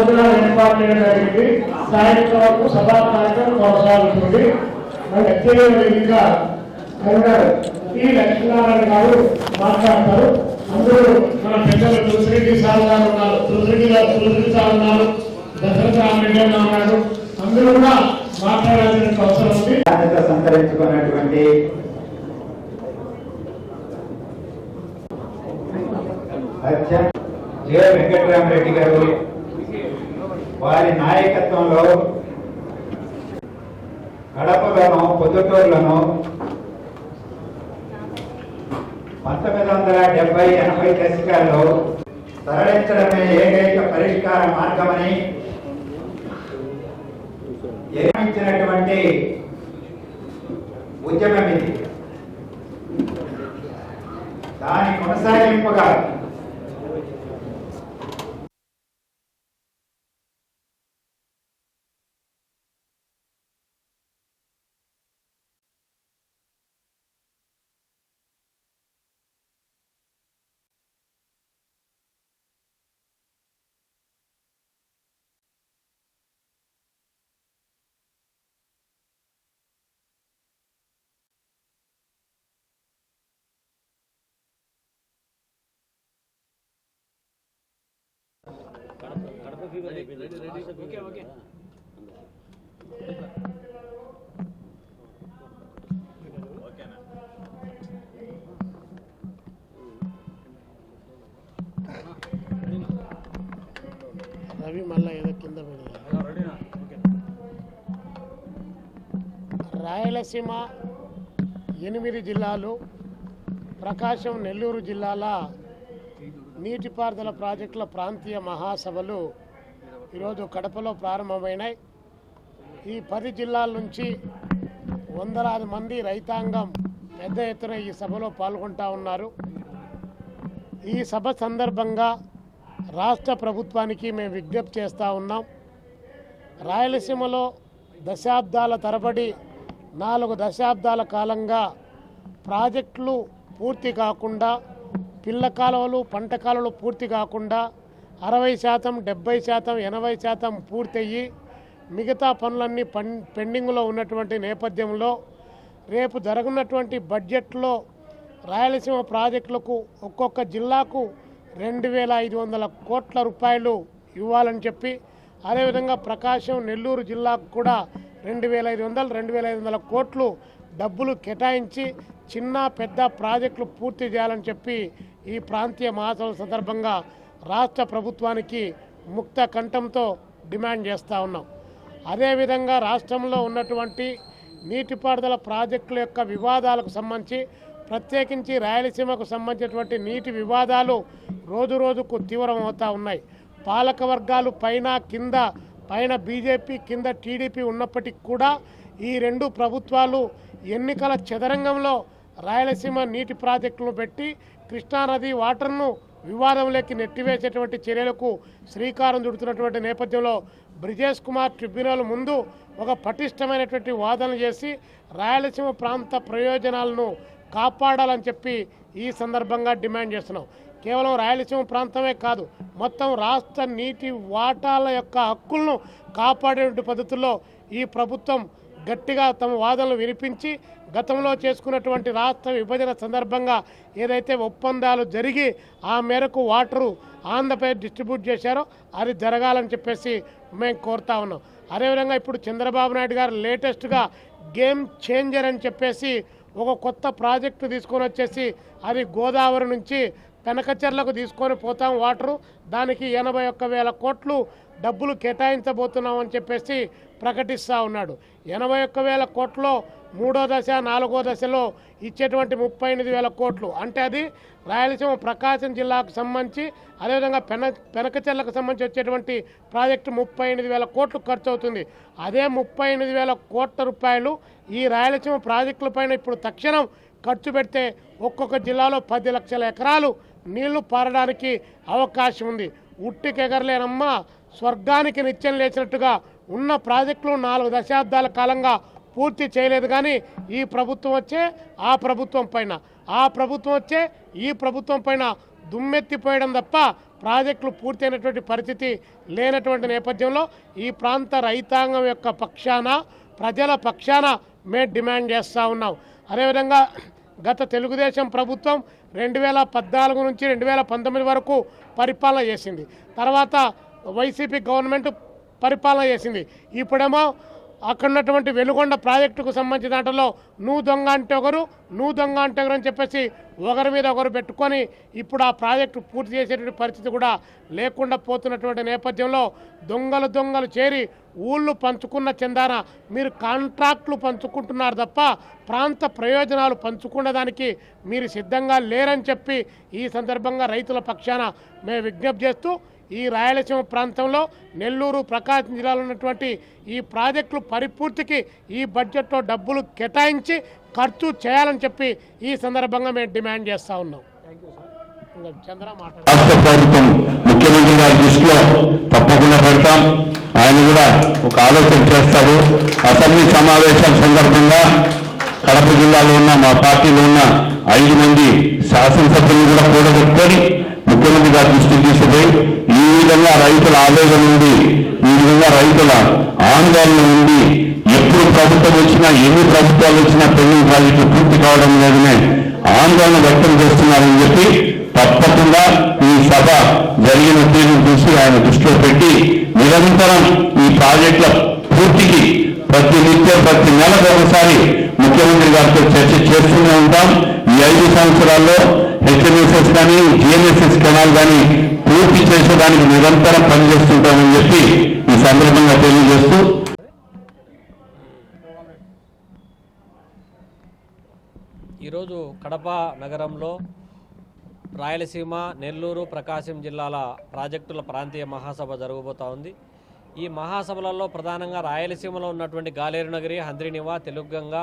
భోజనాలు ఏర్పాటు చేయడం జరిగింది సాయంత్రం వరకు సభా కార్యక్రమం కొనసాగుతుంది. ఇంకా ఈ లక్ష్మీనారాయణ గారు మాట్లాడతారు. అందరూ మన పెద్దలు తులసిరెడ్డి సార్ గారు ఉన్నారు. తులసిరెడ్డి గారు తులసిరెడ్డి సార్ ఉన్నారు. దశరథ రామరెడ్డి అన్న ఉన్నారు. అందరూ కూడా మాట్లాడాల్సిన అవసరం ఉంది. బాధ్యత సంతరించుకున్నటువంటి అధ్యక్ష వెంకటరామరెడ్డి గారు వారి నాయకత్వంలో కడపలోను పొద్దుటూరులోను పంతొమ్మిది వందల డెబ్బై ఎనభై దశకాల్లో తరలించడమే ఏకైక పరిష్కార మార్గమని నిర్మించినటువంటి ఉద్యమం ఇది. దాని కొనసాగింపుగా రవి మళ్ళా ఏదో కింద పెడదాం. రాయలసీమ ఎనిమిది జిల్లాలు ప్రకాశం నెల్లూరు జిల్లాల నీటిపారుదల ప్రాజెక్టుల ప్రాంతీయ మహాసభలు ఈరోజు కడపలో ప్రారంభమైనాయి. ఈ పది జిల్లాల నుంచి వందలాది మంది రైతాంగం పెద్ద ఎత్తున ఈ సభలో పాల్గొంటా ఉన్నారు. ఈ సభ సందర్భంగా రాష్ట్ర ప్రభుత్వానికి మేము విజ్ఞప్తి చేస్తూ ఉన్నాం. రాయలసీమలో దశాబ్దాల తరబడి నాలుగు దశాబ్దాల కాలంగా ప్రాజెక్టులు పూర్తి కాకుండా పిల్ల కాలువలు పంట కాలువలు పూర్తి కాకుండా అరవై శాతం డెబ్బై శాతం ఎనభై శాతం పూర్తయ్యి మిగతా పనులన్నీ పన్ పెండింగ్లో ఉన్నటువంటి నేపథ్యంలో రేపు జరగనున్నటువంటి బడ్జెట్లో రాయలసీమ ప్రాజెక్టులకు ఒక్కొక్క జిల్లాకు రెండు వేల ఐదు వందల కోట్ల రూపాయలు ఇవ్వాలని చెప్పి అదేవిధంగా ప్రకాశం నెల్లూరు జిల్లాకు కూడా రెండు వేల ఐదు వందలు రెండు వేల ఐదు వందల కోట్లు డబ్బులు కేటాయించి చిన్న పెద్ద ప్రాజెక్టులు పూర్తి చేయాలని చెప్పి ఈ ప్రాంతీయ మహాసభ సందర్భంగా రాష్ట్ర ప్రభుత్వానికి ముక్త కంఠంతో డిమాండ్ చేస్తూ ఉన్నాం. అదేవిధంగా రాష్ట్రంలో ఉన్నటువంటి నీటిపారుదల ప్రాజెక్టుల యొక్క వివాదాలకు సంబంధించి ప్రత్యేకించి రాయలసీమకు సంబంధించినటువంటి నీటి వివాదాలు రోజు రోజుకు తీవ్రమవుతూ ఉన్నాయి. పాలక వర్గాలు పైన కింద పైన బీజేపీ కింద టీడీపీ ఉన్నప్పటికీ కూడా ఈ రెండు ప్రభుత్వాలు ఎన్నికల చదరంగంలో రాయలసీమ నీటి ప్రాజెక్టులను పెట్టి కృష్ణానది వాటర్ను వివాదంలోకి నెట్టివేసేటువంటి చర్యలకు శ్రీకారం చుడుతున్నటువంటి నేపథ్యంలో బ్రిజేష్ కుమార్ ట్రిబ్యునల్ ముందు ఒక పటిష్టమైనటువంటి వాదన చేసి రాయలసీమ ప్రాంత ప్రయోజనాలను కాపాడాలని చెప్పి ఈ సందర్భంగా డిమాండ్ చేస్తున్నాం. కేవలం రాయలసీమ ప్రాంతమే కాదు మొత్తం రాష్ట్ర నీటి వాటాల యొక్క హక్కులను కాపాడేటువంటి పద్ధతుల్లో ఈ ప్రభుత్వం గట్టిగా తమ వాదనలు వినిపించి గతంలో చేసుకున్నటువంటి రాష్ట్ర విభజన సందర్భంగా ఏదైతే ఒప్పందాలు జరిగి ఆ మేరకు వాటరు ఆంధ్రప్రదేశ్ డిస్ట్రిబ్యూట్ చేశారో అది జరగాలని చెప్పేసి మేము కోరుతా ఉన్నాం. అదేవిధంగా ఇప్పుడు చంద్రబాబు నాయుడు గారు లేటెస్ట్గా గేమ్ చేంజర్ అని చెప్పేసి ఒక కొత్త ప్రాజెక్టు తీసుకొని వచ్చేసి అది గోదావరి నుంచి కనకచర్లకు తీసుకొని పోతాం వాటరు. దానికి ఎనభై ఒక్క వేల కోట్లు డబ్బులు కేటాయించబోతున్నామని చెప్పేసి ప్రకటిస్తూ ఉన్నాడు. ఎనభై ఒక్క వేల కోట్లో మూడో దశ నాలుగో దశలో ఇచ్చేటువంటి ముప్పై ఎనిమిది వేల కోట్లు. అంటే అది రాయలసీమ ప్రకాశం జిల్లాకు సంబంధించి అదేవిధంగా పెన పెనకచెర్లకు సంబంధించి వచ్చేటువంటి ప్రాజెక్టు ముప్పై ఎనిమిది వేల కోట్లు ఖర్చు అవుతుంది అదే ముప్పై ఎనిమిది వేల కోట్ల రూపాయలు ఈ రాయలసీమ ప్రాజెక్టులపైన ఇప్పుడు తక్షణం ఖర్చు పెడితే ఒక్కొక్క జిల్లాలో పది లక్షల ఎకరాలు నీళ్ళు పారడానికి అవకాశం ఉంది. ఉట్టికెగరలేనమ్మా స్వర్గానికి నిత్యం లేచినట్టుగా ఉన్న ప్రాజెక్టులు నాలుగు దశాబ్దాల కాలంగా పూర్తి చేయలేదు కానీ ఈ ప్రభుత్వం వచ్చే ఆ ప్రభుత్వం పైన. ఆ ప్రభుత్వం వచ్చే ఈ ప్రభుత్వం పైన దుమ్మెత్తిపోయడం తప్ప ప్రాజెక్టులు పూర్తయినటువంటి పరిస్థితి లేనటువంటి నేపథ్యంలో ఈ ప్రాంత రైతాంగం యొక్క పక్షాన ప్రజల పక్షాన మేము డిమాండ్ చేస్తూ ఉన్నాం. అదేవిధంగా గత తెలుగుదేశం ప్రభుత్వం రెండు వేల పద్నాలుగు నుంచి రెండు వేల పంతొమ్మిది వరకు పరిపాలన చేసింది. తర్వాత వైసీపీ గవర్నమెంట్ పరిపాలన చేసింది. ఇప్పుడేమో అక్కడ ఉన్నటువంటి వెలుగొండ ప్రాజెక్టుకు సంబంధించిన దాంట్లో నువ్వు దొంగ అంటే ఒకరు నువ్వు దొంగ అంటే ఒకరు అని చెప్పేసి ఒకరి మీద ఒకరు పెట్టుకొని ఇప్పుడు ఆ ప్రాజెక్టు పూర్తి చేసేటువంటి పరిస్థితి కూడా లేకుండా పోతున్నటువంటి నేపథ్యంలో దొంగలు దొంగలు చేరి ఊళ్ళు పంచుకున్న చందాన మీరు కాంట్రాక్టులు పంచుకుంటున్నారు తప్ప ప్రాంత ప్రయోజనాలు పంచుకునే దానికి మీరు సిద్ధంగా లేరని చెప్పి ఈ సందర్భంగా రైతుల పక్షాన మేము విజ్ఞప్తి చేస్తూ ఈ రాయలసీమ ప్రాంతంలో నెల్లూరు ప్రకాశం జిల్లాలో ఉన్నటువంటి ఈ ప్రాజెక్టులు పరిపూర్తికి ఈ బడ్జెట్లో డబ్బులు కేటాయించి ఖర్చు చేయాలని చెప్పి ఈ సందర్భంగా మేము డిమాండ్ చేస్తూ ఉన్నాం. చంద్ర రాష్ట్ర ప్రభుత్వం ముఖ్యమంత్రి గారి దృష్టిలో తప్పకుండా పెడతాం. ఆయన కూడా ఒక ఆలోచన చేస్తారు అసెంబ్లీ సమావేశాల సందర్భంగా కడప జిల్లాలో ఉన్న మా పార్టీలో ఉన్న ఐదు మంది శాసనసభ్యులను కూడా కూడగట్టుకొని ముఖ్యమంత్రి గారి దృష్టికి తీసుకుపోయి ఈ విధంగా రైతుల ఆవేదన ఉంది. ఈ విధంగా రైతుల ఆందోళన ఉంది. ఎప్పుడు ప్రభుత్వం వచ్చినా ఎన్ని ప్రభుత్వాలు వచ్చినా పెండింగ్ ప్రాజెక్టులు పూర్తి కావడం లేదనే ఆందోళన వ్యక్తం చేస్తున్నారని చెప్పి తప్పకుండా ఈ సభ జరిగిన తీరు చూసి ఆయన దృష్టిలో పెట్టి నిరంతరం ఈ ప్రాజెక్టుల పూర్తికి ప్రతి నిత్యం ప్రతి నెలకు ఒకసారి ముఖ్యమంత్రి గారితో చర్చ చేస్తూనే ఉంటాం. ఈ ఐదు సంవత్సరాల్లో హెచ్ఎంఎస్ఎస్ కానీ జిఎన్ఎస్ఎస్ కెనాల్ కానీ పూర్తి చేసేదానికి నిరంతరం పనిచేస్తుంటామని చెప్పి ఈ సందర్భంగా తెలియజేస్తూ ఈరోజు కడప నగరంలో రాయలసీమ నెల్లూరు ప్రకాశం జిల్లాల ప్రాజెక్టుల ప్రాంతీయ మహాసభ జరగబోతా ఉంది. ఈ మహాసభలలో ప్రధానంగా రాయలసీమలో ఉన్నటువంటి గాలేరు నగరి హంద్రినివా తెలుగంగ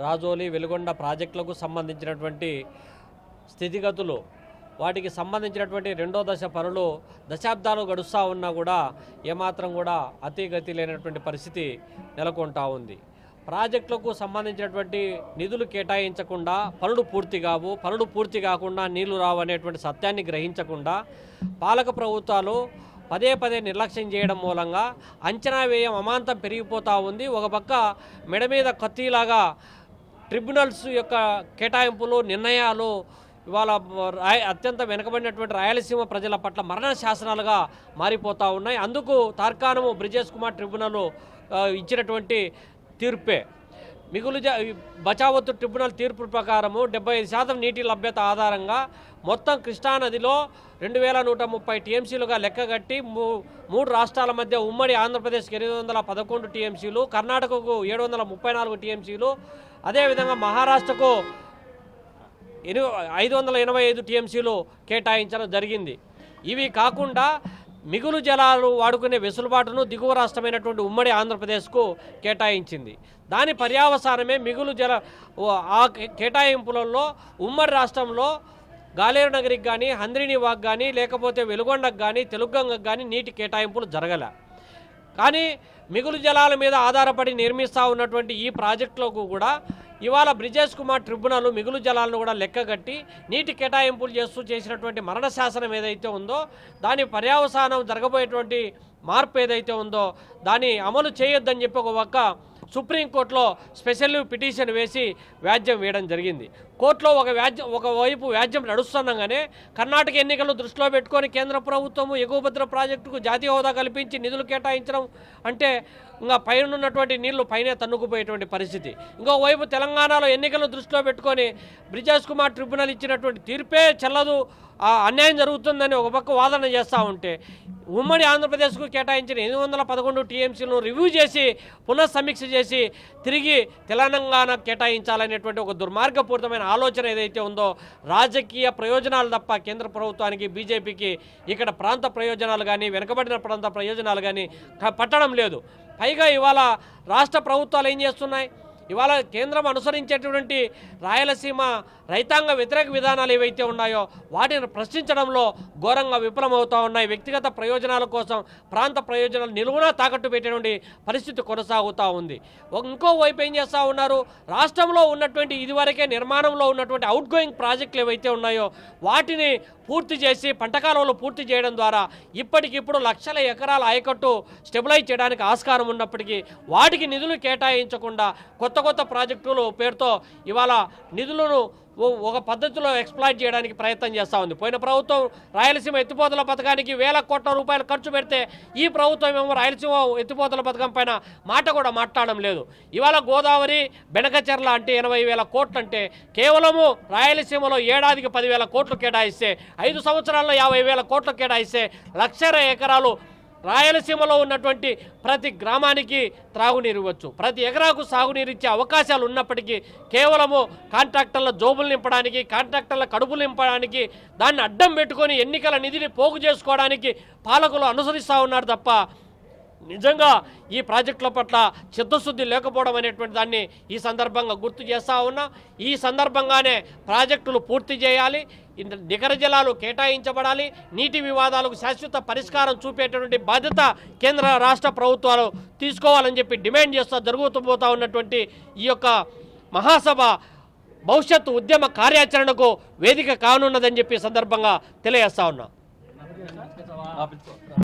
రాజోలి వెలుగొండ ప్రాజెక్టులకు సంబంధించినటువంటి స్థితిగతులు వాటికి సంబంధించినటువంటి రెండో దశ పనులు దశాబ్దాలు గడుస్తూ ఉన్నా కూడా ఏమాత్రం కూడా అతిగతి లేనటువంటి పరిస్థితి నెలకొంటా ఉంది. ప్రాజెక్టులకు సంబంధించినటువంటి నిధులు కేటాయించకుండా పనులు పూర్తి కావు పనులు పూర్తి కాకుండా నీళ్ళు రావు అనేటువంటి సత్యాన్ని గ్రహించకుండా పాలక ప్రభుత్వాలు పదే పదే నిర్లక్ష్యం చేయడం మూలంగా అంచనా వ్యయం అమాంతం పెరిగిపోతూ ఉంది. ఒక పక్క మెడ మీద కత్తిలాగా ట్రిబ్యునల్స్ యొక్క కేటాయింపులు నిర్ణయాలు ఇవాళ రాయ అత్యంత వెనుకబడినటువంటి రాయలసీమ ప్రజల పట్ల మరణ శాసనాలుగా మారిపోతూ ఉన్నాయి. అందుకు తార్కాణము బ్రిజేష్ కుమార్ ట్రిబ్యునల్ ఇచ్చినటువంటి తీర్పే. మిగులు బచావత్తు ట్రిబ్యునల్ తీర్పు ప్రకారము డెబ్బై ఐదు శాతం నీటి లభ్యత ఆధారంగా మొత్తం కృష్ణానదిలో రెండు వేల నూట ముప్పై టీఎంసీలుగా లెక్కగట్టి మూ మూడు రాష్ట్రాల మధ్య ఉమ్మడి ఆంధ్రప్రదేశ్కి ఎనిమిది వందల పదకొండు టీఎంసీలు కర్ణాటకకు ఏడు వందల ముప్పై నాలుగు టీఎంసీలు అదేవిధంగా మహారాష్ట్రకు ఎను ఐదు వందల ఎనభై ఐదు టీఎంసీలు కేటాయించడం జరిగింది. ఇవి కాకుండా మిగులు జలాలు వాడుకునే వెసులుబాటును దిగువ రాష్ట్రమైనటువంటి ఉమ్మడి ఆంధ్రప్రదేశ్కు కేటాయించింది. దాని పర్యావసానమే మిగులు జల ఆ కేటాయింపులలో ఉమ్మడి రాష్ట్రంలో గాలేరు నగరికి కానీ హంద్రిని వాక్ కానీ లేకపోతే వెలుగొండకు కానీ తెలుగంగకు కానీ నీటి కేటాయింపులు జరగలే. కానీ మిగులు జలాల మీద ఆధారపడి నిర్మిస్తూ ఉన్నటువంటి ఈ ప్రాజెక్టులకు కూడా ఇవాళ బ్రిజేష్ కుమార్ ట్రిబ్యునల్ మిగులు జలాలను కూడా లెక్కగట్టి నీటి కేటాయింపులు చేస్తూ చేసినటువంటి మరణ శాసనం ఏదైతే ఉందో దాని పర్యావసానం జరగబోయేటువంటి మార్పు ఏదైతే ఉందో దాన్ని అమలు చేయొద్దని చెప్పి ఒక సుప్రీంకోర్టులో స్పెషల్ పిటిషన్ వేసి వ్యాజ్యం వేయడం జరిగింది. కోర్టులో ఒక వ్యాజ్యం ఒకవైపు వ్యాజ్యం నడుస్తుండగానే కర్ణాటక ఎన్నికలు దృష్టిలో పెట్టుకొని కేంద్ర ప్రభుత్వము ఎగువభద్ర ప్రాజెక్టుకు జాతీయ హోదా కల్పించి నిధులు కేటాయించడం అంటే ఇంకా పైన ఉన్నటువంటి నీళ్ళు పైనే తన్నుకుపోయేటువంటి పరిస్థితి. ఇంకోవైపు తెలంగాణలో ఎన్నికలను దృష్టిలో పెట్టుకొని బ్రిజేష్ కుమార్ ట్రిబ్యునల్ ఇచ్చినటువంటి తీర్పే చెల్లదు. ఆ అన్యాయం జరుగుతుందని ఒక పక్క వాదన చేస్తూ ఉంటే ఉమ్మడి ఆంధ్రప్రదేశ్కు కేటాయించిన ఎనిమిది వందల పదకొండు టీఎంసీలను రివ్యూ చేసి పునఃసమీక్ష చేసి తిరిగి తెలంగాణ కేటాయించాలనేటువంటి ఒక దుర్మార్గపూరితమైన ఆలోచన ఏదైతే ఉందో రాజకీయ ప్రయోజనాలు తప్ప కేంద్ర ప్రభుత్వానికి బీజేపీకి ఇక్కడ ప్రాంత ప్రయోజనాలు కానీ వెనుకబడిన ప్రాంత ప్రయోజనాలు కానీ పట్టడం లేదు. పైగా ఇవాళ రాష్ట్ర ప్రభుత్వాలు ఏం చేస్తున్నాయి? ఇవాళ కేంద్రం అనుసరించేటువంటి రాయలసీమ రైతాంగ వ్యతిరేక విధానాలు ఏవైతే ఉన్నాయో వాటిని ప్రశ్నించడంలో ఘోరంగా విఫలమవుతూ ఉన్నాయి. వ్యక్తిగత ప్రయోజనాల కోసం ప్రాంత ప్రయోజనాలు నిలువునా తాకట్టు పెట్టేటువంటి పరిస్థితి కొనసాగుతూ ఉంది. ఇంకోవైపు ఇంకో వైపు ఏం చేస్తూ ఉన్నారు? రాష్ట్రంలో ఉన్నటువంటి ఇదివరకే నిర్మాణంలో ఉన్నటువంటి అవుట్ గోయింగ్ ప్రాజెక్టులు ఏవైతే ఉన్నాయో వాటిని పూర్తి చేసి పంట పూర్తి చేయడం ద్వారా ఇప్పటికిప్పుడు లక్షల ఎకరాల ఆయకట్టు స్టెబిలైజ్ చేయడానికి ఆస్కారం ఉన్నప్పటికీ వాటికి నిధులు కేటాయించకుండా కొత్త కొత్త కొత్త ప్రాజెక్టులు పేరుతో ఇవాళ నిధులను ఒక పద్ధతిలో ఎక్స్ప్లాయిట్ చేయడానికి ప్రయత్నం చేస్తూ ఉంది. పోయిన ప్రభుత్వం రాయలసీమ ఎత్తిపోతల పథకానికి వేల కోట్ల రూపాయలు ఖర్చు పెడితే ఈ ప్రభుత్వం ఏమో రాయలసీమ ఎత్తిపోతల పథకం పైన మాట కూడా మాట్లాడడం లేదు. ఇవాళ గోదావరి బెనకచెర్ల అంటే ఎనభై వేల కోట్లు అంటే కేవలము రాయలసీమలో ఏడాదికి పదివేల కోట్లు కేటాయిస్తే ఐదు సంవత్సరాల్లో యాభై వేల కోట్లు కేటాయిస్తే లక్షల ఎకరాలు రాయలసీమలో ఉన్నటువంటి ప్రతి గ్రామానికి త్రాగునీరు ఇవ్వచ్చు. ప్రతి ఎకరాకు సాగునీరు ఇచ్చే అవకాశాలు ఉన్నప్పటికీ కేవలము కాంట్రాక్టర్ల జోబులు నింపడానికి కాంట్రాక్టర్ల కడుపులు నింపడానికి దాన్ని అడ్డం పెట్టుకొని ఎన్నికల నిధిని పోగు చేసుకోవడానికి పాలకులు అనుసరిస్తూ ఉన్నారు తప్ప నిజంగా ఈ ప్రాజెక్టుల పట్ల చిత్తశుద్ధి లేకపోవడం అనేటువంటి దాన్ని ఈ సందర్భంగా గుర్తు చేస్తూ ఉన్నా. ఈ సందర్భంగానే ప్రాజెక్టులు పూర్తి చేయాలి. నికర జలాలు కేటాయించబడాలి. నీటి వివాదాలకు శాశ్వత పరిష్కారం చూపేటటువంటి బాధ్యత కేంద్ర రాష్ట్ర ప్రభుత్వాలు తీసుకోవాలని చెప్పి డిమాండ్ చేస్తూ జరుగుతూ పోతూ ఉన్నటువంటి ఈ యొక్క మహాసభ భవిష్యత్తు ఉద్యమ కార్యాచరణకు వేదిక కానున్నదని చెప్పి సందర్భంగా తెలియజేస్తా ఉన్నా.